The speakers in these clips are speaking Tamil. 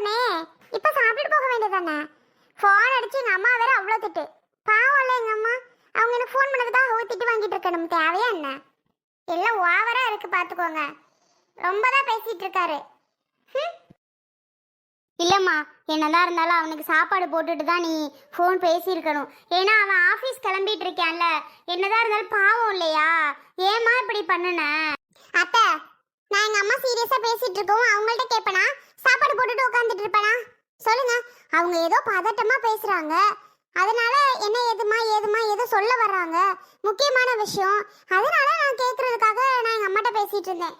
சொன்னேன். இப்ப சாப்பிட்டு போக வேண்டியதானே ஃபோன் அடிச்சு எங்க அம்மா வேற அவ்வளோ திட்டு. பாவம் இல்ல எங்க அம்மா. அவங்க எனக்கு ஃபோன் பண்ணதுக்காக அவ்வளோ திட்டு வாங்கிட்டு இருக்கணும் தேவையா என்ன? எல்லாம் ஓவரா இருக்கு பாத்துக்கோங்க. ரொம்ப தான் பேசிட்டு இருக்காரு. இல்லைம்மா என்னதான் இருந்தாலும் அவனுக்கு சாப்பாடு போட்டுட்டு தான் நீ ஃபோன் பேசியிருக்கணும். ஏன்னா அவன் ஆஃபீஸ் கிளம்பிட்டு இருக்கான்ல. என்னதான் இருந்தாலும் பாவம் இல்லையா? ஏமா இப்படி பண்ணுன? அத்தை நான் எங்க அம்மா சீரியஸா பேசிட்டு இருக்கவும் அவங்கள்ட்ட கேட்பேனா? சாப்பாடு போட்டுட்டு உட்காந்துட்டு இருப்பானா? சொல்லுங்க. அவங்க ஏதோ பதட்டமா பேசுறாங்க. அதனால என்ன ஏதுமா ஏதுமா ஏதோ சொல்ல வர்றாங்க. முக்கியமான விஷயம். அதனால நான் கேட்கறதுக்காக நான் எங்க அம்மாட்ட பேசிட்டு இருந்தேன்.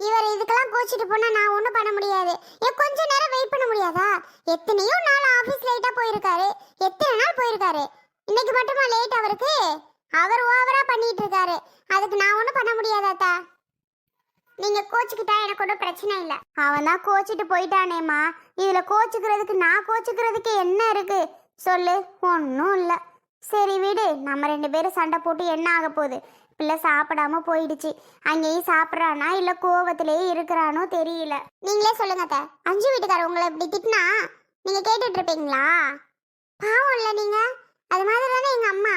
இவர் இதுக்கெல்லாம் கோச்சிட்டு போனா நான் ஒன்றும் பண்ண முடியாது. ஏன் கொஞ்ச நேரம் வெயிட் பண்ண முடியாதா? எத்தனையோ நாள் ஆஃபீஸ் லேட்டாக போயிருக்காரு எத்தனை நாள் போயிருக்காரு இன்னைக்கு மட்டுமா லேட் அவருக்கு அவர் ஓவரா பண்ணிட்டு இருக்காரு அதுக்கு நான் ஒன்றும் பண்ண முடியாதாத்தா நீங்க கோச்சுக்கிட்டா எனக்கு ஒன்றும் பிரச்சனை இல்லை அவன் தான் கோச்சிட்டு போயிட்டானேம்மா இதுல கோச்சுக்கிறதுக்கு நான் கோச்சுக்கிறதுக்கு என்ன இருக்கு? சொல்லு. ஒன்றும் இல்லை. சரி விடு. நம்ம ரெண்டு பேரும் சண்டை போட்டு என்ன ஆக போகுது? பிள்ளை சாப்பிடாம போயிடுச்சு. அங்கேயும் சாப்பிட்றானா? இல்லை கோவத்திலேயே இருக்கிறானோ தெரியல. நீங்களே சொல்லுங்க அத்தை. அஞ்சு வீட்டுக்காரர் உங்களை இப்படி திட்டினா நீங்க கேட்டுட்டு இருப்பீங்களா பாவம் இல்லை நீங்க. அது மாதிரி தானே எங்க அம்மா.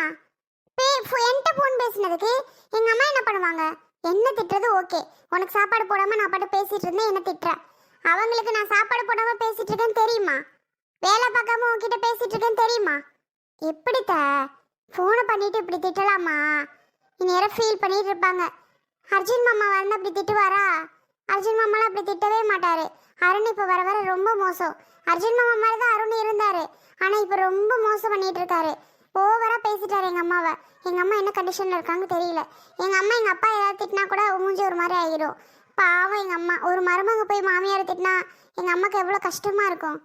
பே என்கிட்ட ஃபோன் பேசினதுக்கு எங்க அம்மா என்ன பண்ணுவாங்க? என்ன திட்டுறது? ஓகே. உனக்கு சாப்பாடு போடாம நான் பாட்டு பேசிட்டு இருந்தேன் என்ன திட்டுறேன் அவங்களுக்கு நான் சாப்பாடு போடாம பேசிட்டு இருக்கேன்னு தெரியுமா? வேலை பார்க்காம உன்கிட்ட பேசிட்டு இருக்கேன்னு தெரியுமா? எப்படித்த? ஃபோனை பண்ணிட்டு இப்படி திட்டலாமா? இந்நேரம் ஃபீல் பண்ணிட்டு இருப்பாங்க. அர்ஜுன் மாமா வந்து அப்படி திட்டுவாரா? அர்ஜுன் மாமாலாம் அப்படி திட்டவே மாட்டாரு. அருண் இப்போ வர வர ரொம்ப மோசம். அர்ஜுன் மாமா மாதிரி தான் அருண் இருந்தாரு. ஆனால் இப்போ ரொம்ப மோசம் பண்ணிட்டு இருக்காரு ஓவரா பேசிட்டாரு எங்க அம்மாவை. எங்க அம்மா என்ன கண்டிஷன்ல இருக்காங்க தெரியல. எங்க அம்மா எங்க அப்பா ஏதாவது திட்டினா கூட மூஞ்சி ஒரு மாதிரி ஆகிடும் பாவம் எங்கள் அம்மா. ஒரு மருமக போய் மாமியார் திட்டினா எங்கள் அம்மாவுக்கு எவ்வளோ கஷ்டமாக இருக்கும்.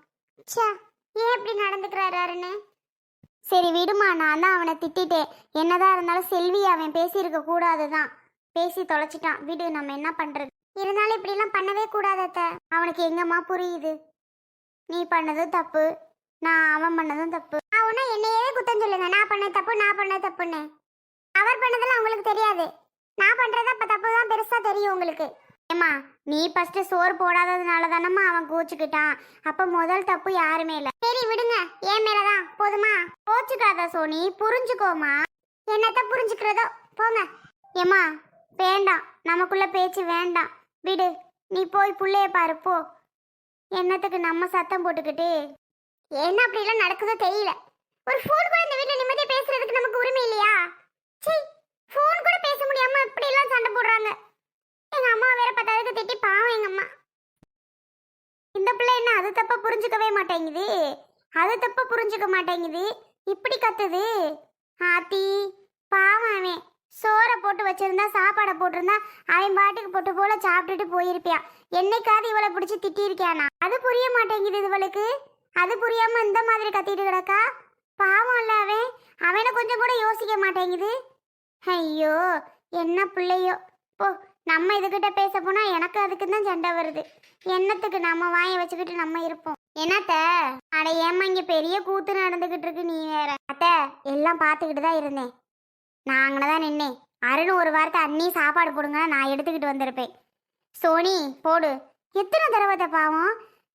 ச்சே ஏன் இப்படி நடந்துக்கிறாருன்னு சரி விடுமா. நான் தான் அவனை திட்டிட்டேன். என்னதான் இருந்தாலும் செல்வி அவன் பேசியிருக்க கூடாது தான் பேசி தொலைச்சிட்டான். விடு நம்ம என்ன பண்ணுறது இருந்தாலும் இப்படிலாம் பண்ணவே கூடாதத்த அவனுக்கு எங்கம்மா புரியுது? நீ பண்ணதும் தப்பு. நான் அவன் பண்ணதும் தப்பு. அவனா என்னையே குத்தம் சொல்லுங்க. நான் பண்ண தப்பு நான் பண்ண தப்புன்னு. அவர் பண்ணதெல்லாம் அவங்களுக்கு தெரியாது. நான் பண்ணுறதா இப்போ தப்பு தான் பெருசாக தெரியும் உங்களுக்கு. ஏமா நீ ஃபர்ஸ்ட் சோறு போடாததுனால தானம்மா அவன் கோச்சுக்கிட்டான். அப்ப முதல் தப்பு யாருமே இல்ல. சரி விடுங்க. ஏன் மேலதான். போதுமா? கோச்சுக்காத சோனி. புரிஞ்சுக்கோமா என்னத்த புரிஞ்சுக்கிறதோ? போங்க. ஏமா வேண்டாம். நமக்குள்ள பேச்சு வேண்டாம். விடு. நீ போய் புள்ளைய பாரு போ. என்னத்துக்கு நம்ம சத்தம் போட்டுக்கிட்டு? என்ன அப்படிலாம் நடக்குதோ தெரியல. ஒரு ஃபோன் கூட இந்த வீட்டுல நிம்மதியா பேசுறதுக்கு நமக்கு உரிமை இல்லையா? சீ ஃபோன் கூட பேச முடியாம இப்படி எல்லாம் சண்டை போடுறாங்க. எங்க அம்மா வேற பத்தாவதுக்கு திட்டி பாவம் எங்க அம்மா. இந்த பிள்ளை என்ன அது தப்பா புரிஞ்சுக்கவே மாட்டேங்குது. அது தப்பா புரிஞ்சுக்க மாட்டேங்குது. இப்படி கத்துது. ஆத்தி பாவம் அவன். சோறை போட்டு வச்சிருந்தா சாப்பாடை போட்டிருந்தா அவன் பாட்டுக்கு போட்டு போல சாப்பிட்டுட்டு போயிருப்பியான் என்னைக்காவது இவளை பிடிச்சி திட்டியிருக்கியானா? அது புரிய மாட்டேங்குது இவளுக்கு. அது புரியாம இந்த மாதிரி கத்திட்டு கிடக்கா? பாவம் இல்ல அவன். அவனை கொஞ்சம் கூட யோசிக்க மாட்டேங்குது. ஐயோ என்ன பிள்ளையோ. போ நம்ம இதுகிட்ட பேச போனா எனக்கு அதுக்கு தான் சண்டை வருது. என்னத்துக்கு நம்ம வாய வச்சுக்கிட்டு நம்ம இருப்போம்? என்னத்த? அட ஏமா இங்க பெரிய கூத்து நடந்துகிட்டு இருக்கு நீ வேற. அத்த எல்லாம் பார்த்துக்கிட்டு தான் இருந்தேன். நான் அங்கே தான் நின்னேன். அருண் ஒரு வாரத்தை அண்ணி சாப்பாடு போடுங்க நான் எடுத்துக்கிட்டு வந்திருப்பேன். சோனி போடு. எத்தனை தடவை பாவம்?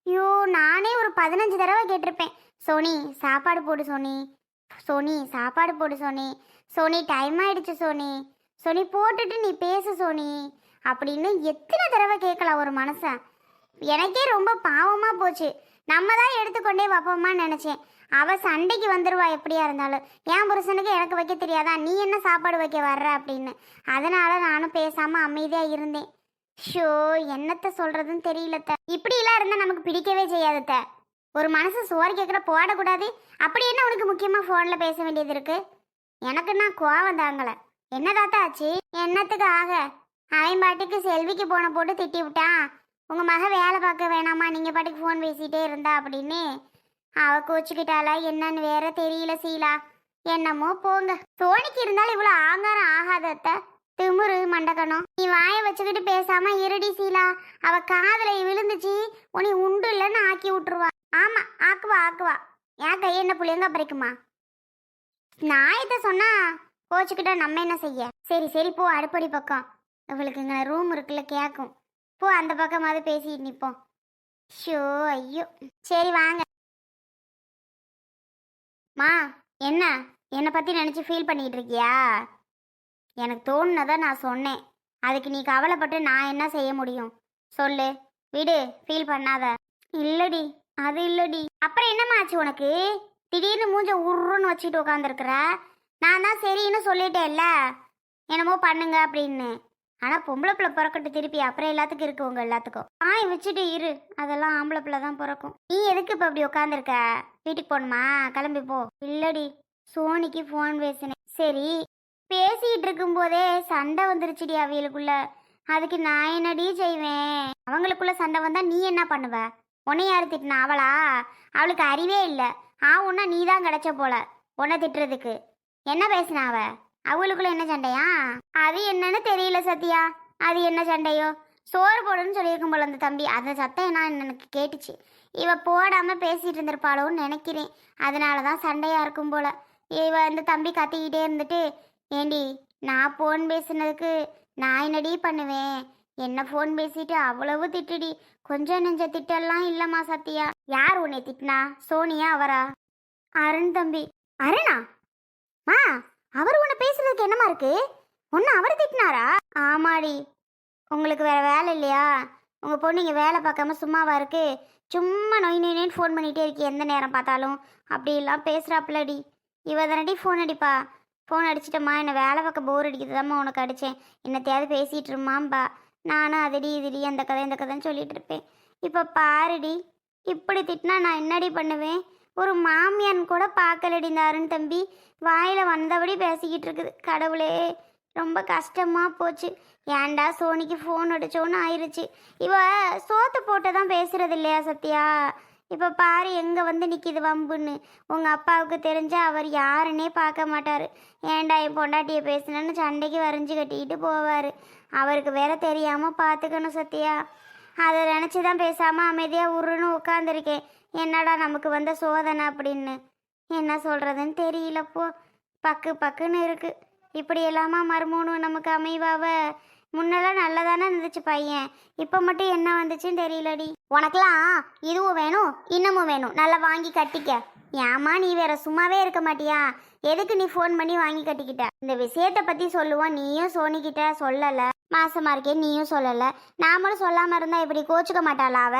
ஐயோ நானே ஒரு பதினஞ்சு தடவை கேட்டிருப்பேன். சோனி சாப்பாடு போடு சோனி. சோனி சாப்பாடு போடு சோனி. சோனி டைம் ஆயிடுச்சு சோனி. சோனி போட்டுட்டு நீ பேசு சோனி. அப்படின்னு எத்தனை தடவை கேட்கலாம் ஒரு மனுஷன் எனக்கே ரொம்ப பாவமாக போச்சு. நம்ம தான் எடுத்துக்கொண்டே வைப்போமான்னு நினச்சேன். அவள் சண்டைக்கு வந்துடுவா எப்படியா இருந்தாலும். என் புருஷனுக்கு எனக்கு வைக்க தெரியாதா? நீ என்ன சாப்பாடு வைக்க வர்ற அப்படின்னு. அதனால நானும் பேசாமல் அமைதியாக இருந்தேன். ஷோ என்னத்த சொல்கிறதுன்னு தெரியலத்த இப்படிலாம் இருந்தால் நமக்கு பிடிக்கவே செய்யாதத்த. ஒரு மனசு சோறு கேட்குற போடக்கூடாது. அப்படி என்ன உனக்கு முக்கியமாக ஃபோனில் பேச வேண்டியது இருக்கு? எனக்கு நான் கோவம் தாங்கலை. என்ன தாத்தா ஆச்சு? என்னத்துக்கு ஆக? அவன் பாட்டுக்கு செல்விக்கு போன போட்டு திட்டி விட்டான் உங்கள் மக வேலை பார்க்க வேணாமா? நீங்க பாட்டுக்கு ஃபோன் பேசிகிட்டே இருந்தா அப்படின்னு? அவ கோச்சுக்கிட்டாளா? என்னன்னு வேற தெரியல சீலா. என்னமோ போங்க. சோனிக்கு இருந்தாலும் இவ்வளோ ஆங்காரம் ஆகாதத்த திமுரு மண்டக்கணும். நீ வாயை வச்சுக்கிட்டு பேசாம இருடி சீலா. அவ காதல விழுந்துச்சு. உன்னை உண்டு இல்லைன்னு ஆக்கி விட்டுருவா. ஆமா ஆக்குவா ஆக்குவா. என் கை என்ன புளியங்க பறிக்குமா? நாயத்தை சொன்னா கோச்சுக்கிட்ட நம்ம என்ன செய்ய? சரி சரி போ. அடுப்படி பக்கம். இவளுக்கு இங்கே ரூம் இருக்குல்ல கேட்கும் போ அந்த பக்கமாவது பேசிட்டு நிற்போம் ஷோ ஐயோ. சரி வாங்க. மா என்ன? என்னை பற்றி நினச்சி ஃபீல் பண்ணிகிட்டு இருக்கியா? எனக்கு தோணுனதை நான் சொன்னேன். அதுக்கு நீ கவலைப்பட்டு நான் என்ன செய்ய முடியும்? சொல்லு. விடு ஃபீல் பண்ணாத. இல்லடி அது இல்லடி. அப்புறம் என்னம்மா ஆச்சு உனக்கு? திடீர்னு மூஞ்ச உருன்னு வச்சுட்டு உட்காந்துருக்குற நான் தான் சரின்னு சொல்லிட்டேன்ல. என்னமோ பண்ணுங்க அப்படின்னு. ஆனால் பொம்பளை பிள்ளை பிறக்கட்டு திருப்பி அப்புறம் எல்லாத்துக்கும் இருக்கு உங்க எல்லாத்துக்கும். ஆய் வச்சுட்டு இரு. அதெல்லாம் ஆம்பளை பிள்ளை தான் பிறக்கும். நீ எதுக்கு இப்போ அப்படி உட்காந்துருக்க வீட்டுக்கு போகணுமா? கிளம்பி போ. இல்லடி சோனிக்கு ஃபோன் பேசினேன். சரி பேசிக்கிட்டு இருக்கும்போதே சண்டை வந்துருச்சுடி அவியலுக்குள்ள. அதுக்கு நான் என்னடி செய்வேன்? அவங்களுக்குள்ள சண்டை வந்தால் நீ என்ன பண்ணுவ? உன்னை யார் திட்டினா அவளா? அவளுக்கு அறிவே இல்லை. ஆவுன்னா நீ தான் கிடச்ச போல. உன்னை திட்டுறதுக்கு. என்ன பேசினா அவ? அவளுக்குள்ள என்ன சண்டையா? அது என்னன்னு தெரியல சத்யா. அது என்ன சண்டையோ? சோறு போடுன்னு சொல்லியிருக்கும் போல அந்த தம்பி. அந்த சத்தம் என்ன எனக்கு கேட்டுச்சு. இவ போடாம பேசிட்டு இருந்திருப்பாளோன்னு நினைக்கிறேன். அதனால தான் சண்டையா இருக்கும் போல. இவ இந்த தம்பி கத்திக்கிட்டே இருந்துட்டு ஏண்டி நான் ஃபோன் பேசுனதுக்கு நான் என்னடி பண்ணுவேன்? என்ன ஃபோன் பேசிட்டு அவ்வளவு திட்டுடி. கொஞ்சம் நெஞ்ச திட்டெல்லாம் இல்லம்மா சத்யா. யார் உன்னை திட்டினா? சோனியா அவரா? அருண் தம்பி. அருணா? மா அவர் உன்னை பேசுறதுக்கு என்னமா இருக்கு? ஒன்னு அவர் திட்டினாரா? ஆமாடி. உங்களுக்கு வேற வேலை இல்லையா? உங்க பொண்ணு இங்க வேலை பார்க்காம சும்மாவா இருக்கு? சும்மா நொய் நொயின்னு ஃபோன் பண்ணிகிட்டே இருக்கி எந்த நேரம் பார்த்தாலும். அப்படிலாம் பேசுகிறாப்புலடி இவ தானடி ஃபோன் அடிப்பா. ஃபோன் அடிச்சிட்டம்மா என்னை வேலை பார்க்க போர் அடிக்குதுதாம்மா உனக்கு அடித்தேன் என்னத்தையாவது பேசிகிட்டு இருமாம்பா நானும் அதடி இதுடி அந்த கதை இந்த கதைன்னு சொல்லிட்டு இருப்பேன். இப்போ பாருடி இப்படி திட்டினா நான் என்னடி பண்ணுவேன்? ஒரு மாமியான் கூட பார்க்கலடி இந்த அருண் தம்பி. வாயில் வந்தபடி பேசிக்கிட்டு இருக்குது. கடவுளே ரொம்ப கஷ்டமாக போச்சு. ஏன்டா சோனிக்கு ஃபோன் அடிச்சோன்னு ஆயிடுச்சு இவ சோத்து போட்டு தான் பேசுகிறது இல்லையா சத்யா? இப்போ பாரு எங்கே வந்து நிற்கிது வம்புன்னு. உங்கள் அப்பாவுக்கு தெரிஞ்சால் அவர் யாருன்னே பார்க்க மாட்டார். ஏன்டா என் பொண்டாட்டியை பேசுனேன்னு சண்டைக்கு வரைஞ்சி கட்டிக்கிட்டு போவார். அவருக்கு வேற தெரியாமல் பார்த்துக்கணும் சத்யா. அதை நினச்சி தான் பேசாமல் அமைதியாக உருன்னு உட்காந்துருக்கேன் என்னடா நமக்கு வந்த சோதனை அப்படின்னு? என்ன சொல்கிறதுன்னு தெரியலப்போ. பக்கு பக்குன்னு இருக்குது இப்படி எல்லாமா மருமூணு நமக்கு அமைவாவ? முன்னெல்லாம் நல்லதானே இருந்துச்சு பையன். இப்போ மட்டும் என்ன வந்துச்சுன்னு தெரியலடி. உனக்கெல்லாம் இதுவும் வேணும் இன்னமும் வேணும். நல்லா வாங்கி கட்டிக்க. ஏமா நீ வேற சும்மாவே இருக்க மாட்டியா? எதுக்கு நீ ஃபோன் பண்ணி வாங்கி கட்டிக்கிட்ட? இந்த விஷயத்த பத்தி சொல்லுவோம் நீயும் சோனிக்கிட்ட சொல்லல. மாசமா இருக்கே நீயும் சொல்லல. நாமளும் சொல்லாம இருந்தா இப்படி கோச்சுக்க மாட்டாளா அவ?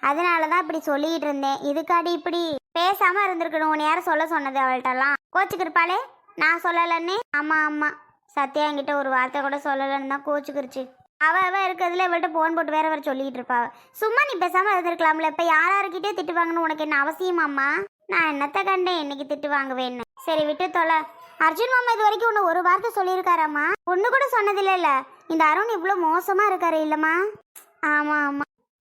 அதனாலதான் இப்படி சொல்லிக்கிட்டு இருந்தேன். இதுக்காடி இப்படி பேசாம இருந்திருக்கணும் உன்னை யாரும் சொல்ல சொன்னது அவள்கிட்டலாம். கோச்சுக்கிருப்பாளே? நான் சொல்லலன்னே? ஆமா ஆமா. சத்யா என்கிட்ட ஒரு வார்த்தை கூட சொல்லலன்னு தான் கோச்சுக்கிருச்சு. அவ அவ இருக்கிறதுல இவள்கிட்ட போன் போட்டு வேற வேற சொல்லிட்டு இருப்பாள் சும்மா நீ பேசாம இருந்திருக்கலாம்ல. இப்ப யார் யாருக்கிட்டே திட்டுவாங்கன்னு உனக்கு என்ன அவசியமாம்மா? நான் என்னத்த கண்டேன்? இன்னைக்கு திட்டு வாங்குவேன்னு. சரி விட்டு தொலை. அர்ஜுன் மாமா இது வரைக்கும் உன்னை ஒரு வார்த்தை சொல்லியிருக்காராம்மா? ஒண்ணு கூட சொன்னதில்ல இந்த அருண் இவ்வளோ மோசமா இருக்காரு இல்லம்மா? ஆமா ஆமா.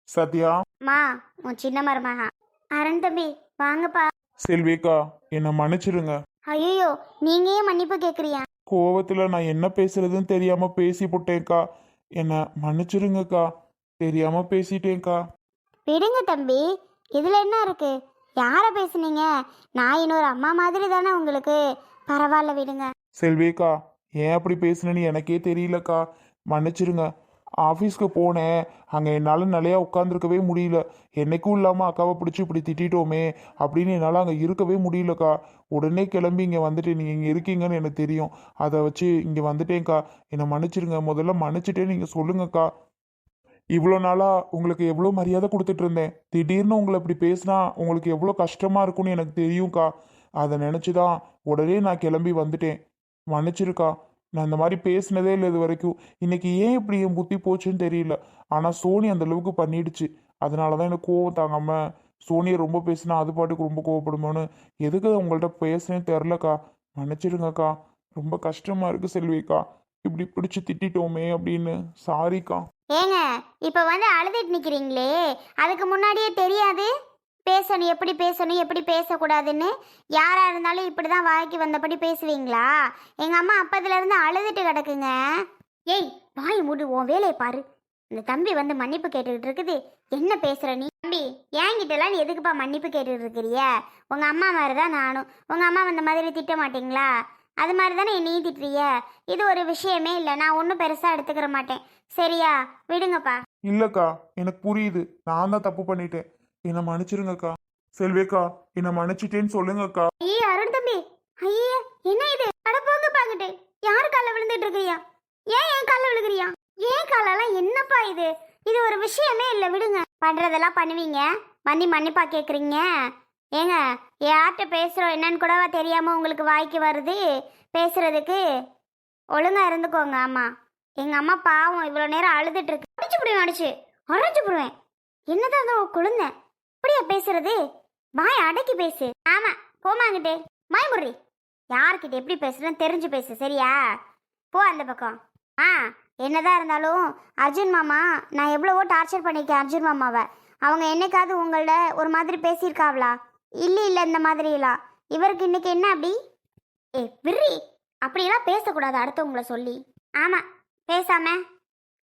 சத்யா. மா உன் சின்ன மருமகா. அருண் தம்பி வாங்கப்பா. செல்விக்கா என்னை மன்னிச்சிடுங்க. ஐயோ நீங்க ஏன் மன்னிப்பு கேக்குறியா கோவத்தில் நான் என்ன பேசுறதுன்னு தெரியாம பேசி போட்டேன்க்கா. என்னை மன்னிச்சிடுங்கக்கா. தெரியாம பேசிட்டேன்க்கா. விடுங்க தம்பி இதுல என்ன இருக்கு? யாரை பேசுனீங்க? நான் இன்னொரு அம்மா மாதிரி தானே உங்களுக்கு. பரவாயில்ல விடுங்க. செல்விக்கா ஏன் அப்படி பேசுனேன்னு எனக்கே தெரியலக்கா. மன்னிச்சிடுங்க ஆஃபீஸ்க்கு போனேன். அங்கே என்னால் நிலையா உட்காந்துருக்கவே முடியல. என்னைக்கும் இல்லாமல் அக்காவை பிடிச்சி இப்படி திட்டிட்டோமே அப்படின்னு என்னால் அங்கே இருக்கவே முடியலக்கா. உடனே கிளம்பி இங்கே வந்துட்டு நீங்கள் இங்கே இருக்கீங்கன்னு எனக்கு தெரியும். அதை வச்சு இங்கே வந்துட்டேன்க்கா. என்னை மன்னிச்சிடுங்க முதல்ல மன்னிச்சிட்டே நீங்கள் சொல்லுங்கக்கா. இவ்வளோ நாளாக உங்களுக்கு எவ்வளோ மரியாதை கொடுத்துட்டு இருந்தேன். திடீர்னு உங்களை இப்படி பேசினா உங்களுக்கு எவ்வளோ கஷ்டமாக இருக்கும்னு எனக்கு தெரியும்க்கா. அதை நினச்சி தான் உடனே நான் கிளம்பி வந்துட்டேன். மன்னிச்சிருக்கா. நான் இந்த மாதிரி பேசினதே இல்லை இது வரைக்கும் இன்னைக்கு ஏன் இப்படி என் புத்தி போச்சுன்னு தெரியல. ஆனால் சோனி அந்த அளவுக்கு பண்ணிடுச்சு. அதனால தான் எனக்கு கோவம் தாங்காமல் சோனியை ரொம்ப பேசினா அது பாட்டுக்கு ரொம்ப கோவப்படுமோன்னு எதுக்கு உங்கள்கிட்ட பேசுனேன்னு தெரிலக்கா. மன்னிச்சிருங்கக்கா ரொம்ப கஷ்டமாக இருக்குது செல்விக்கா. இப்படி பிடிச்சு திட்டிட்டோமே அப்படின்னு. சாரிக்கா. ஏங்க இப்ப வந்து அழுதுட்டு நிக்கிறீங்களே அதுக்கு முன்னாடியே தெரியாது? பேசணும் எப்படி பேசணும் எப்படி பேசக்கூடாதுன்னு? யாரா இருந்தாலும் இப்படிதான் வாய்க்கு வந்தபடி பேசுவீங்களா? எங்க அம்மா அப்பதுல இருந்து அழுதுட்டு கிடக்குங்க. ஏய் வாய் மூடு உன் வேலையை பாரு. இந்த தம்பி வந்து மன்னிப்பு கேட்டுக்கிட்டு இருக்குது. என்ன பேசுற நீ? தம்பி என்கிட்டலாம் நீ எதுக்குப்பா மன்னிப்பு கேட்டுக்கிட்டு இருக்கிறிய? உங்க அம்மா மாதிரி தான் நானும். உங்க அம்மா வந்த மாதிரி திட்ட மாட்டீங்களா? அது மாதிரி தானே என்னையும் திட்டுறிய இது ஒரு விஷயமே இல்லை. நான் ஒன்றும் பெருசாக எடுத்துக்கிற மாட்டேன். சரியா? விடுங்கப்பா. இல்லக்கா எனக்கு புரியுது. நான் தான் தப்பு பண்ணிட்டேன். என்னை மன்னிச்சிருங்கக்கா. செல்வேக்கா என்னை மன்னிச்சிட்டேன்னு சொல்லுங்கக்கா. ஐயே அருண் தம்பி. ஐயே என்ன இது? அட போங்க பாங்கிட்டு யார் கால்ல விழுந்துட்டு இருக்கிறியா ஏன் என் கால்ல விழுகிறியா? ஏன் காலெல்லாம் என்னப்பா இது? இது ஒரு விஷயமே இல்லை. விடுங்க. பண்றதெல்லாம் பண்ணுவீங்க? வந்து மன்னிப்பா கேக்குறீங்க? ஏங்க யார்கிட்ட பேசுகிறோம் என்னன்னு கூடவா தெரியாமல் உங்களுக்கு வாய்க்கு வருது? பேசுகிறதுக்கு ஒழுங்காக இருந்துக்கோங்க அம்மா. எங்கள் அம்மா பாவம் இவ்வளோ நேரம் அழுதுட்டுருக்கு. அடிச்சு புடுவேன் அடிச்சு. உரைச்சு போடுவேன். என்னதான் தான் குழந்தை இப்படியா பேசுறது? வாய் அடக்கி பேசு. ஆமாம் போமாங்கிட்டே மாயமுறி. யார்கிட்ட எப்படி பேசுறேன்னு தெரிஞ்சு பேசு சரியா? போ அந்த பக்கம். ஆ என்னதான் இருந்தாலும் அர்ஜுன் மாமா நான் எவ்வளவோ டார்ச்சர் பண்ணியிருக்கேன் அர்ஜுன் மாமாவை. அவங்க என்னைக்காவது உங்கள்ட ஒரு மாதிரி பேசியிருக்காவளா? இல்லை இல்லை இந்த மாதிரிலாம். இவருக்கு இன்னைக்கு என்ன அப்படி? ஏ விர்ரி அப்படியெல்லாம் பேசக்கூடாது அடுத்தவங்கள சொல்லி. ஆமா பேசாம.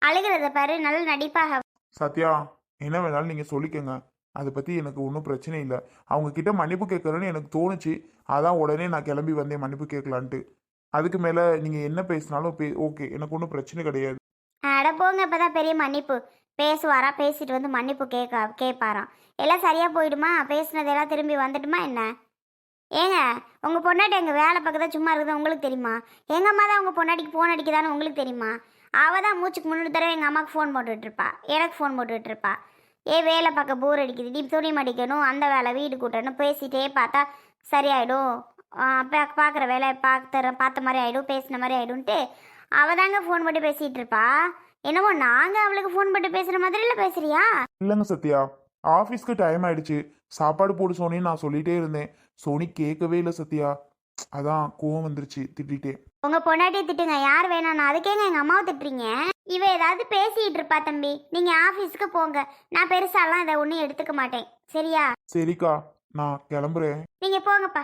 அழுகிறத பாரு நல்ல நடிப்பாக. சத்யா என்ன வேணாலும் நீங்கள் சொல்லிக்கோங்க. அதை பற்றி எனக்கு ஒன்றும் பிரச்சனை இல்லை. அவங்க கிட்ட மன்னிப்பு கேட்கறேன்னு எனக்கு தோணுச்சு. அதான் உடனே நான் கிளம்பி வந்தேன் மன்னிப்பு கேட்கலான்ட்டு. அதுக்கு மேலே நீங்கள் என்ன பேசினாலும் ஓகே எனக்கு ஒன்றும் பிரச்சனை கிடையாது. அட போங்க இப்பதான் பெரிய மன்னிப்பு. பேசுவாரா? பேசிட்டு வந்து மன்னிப்பு கேட்க கேட்பாராம் எல்லாம் சரியாக போயிடுமா? பேசுனதெல்லாம் திரும்பி வந்துட்டுமா என்ன? ஏங்க உங்கள் பொண்டாட்டி எங்கள் வேலை பக்கத்தில் சும்மா இருக்குது உங்களுக்கு தெரியுமா? எங்கள் அம்மா தான் உங்கள் பொண்டாட்டிக்கு ஃபோன் அடிக்குதான்னு உங்களுக்கு தெரியுமா? அவள் தான் மூச்சுக்கு முன்னாடி தடவை எங்கள் அம்மாவுக்கு ஃபோன் போட்டுட்ருப்பா எனக்கு ஃபோன் போட்டுட்ருப்பா ஏ வேலை பார்க்க போர் அடிக்குது. நீ துணி மடிக்கணும் அந்த வேலை வீடு கூட்டணும் பேசிட்டே பார்த்தா சரியாயிடும். பா பார்க்குற வேலை பார்த்துற பார்த்த மாதிரி ஆகிடும் பேசின மாதிரி ஆகிடும்ன்ட்டு அவள் தாங்க ஃபோன் பண்ணி பேசிகிட்டு இருப்பா என்னமோ நாங்க அவளுக்கு ஃபோன் பண்ணி பேசுற மாதிரி இல்ல பேசுறியா? இல்லைங்க சத்யா ஆஃபீஸ்க்கு டைம் ஆயிடுச்சு. சாப்பாடு போடு சோனின்னு நான் சொல்லிட்டே இருந்தேன். சோனி கேட்கவே இல்லை சத்யா. அதான் கோவம் வந்துருச்சு திட்டிட்டேன் உங்க பொண்டாட்டியை திட்டுங்க யார் வேணாம் அதுக்கேங்க எங்க அம்மாவை திட்டுறீங்க? இவ ஏதாவது பேசிட்டு இருப்பா தம்பி. நீங்க ஆபீஸ்க்கு போங்க. நான் பெருசாலாம் இதை ஒன்றும் எடுத்துக்க மாட்டேன். சரியா? சரிக்கா நான் கிளம்புறேன். நீங்க போங்கப்பா.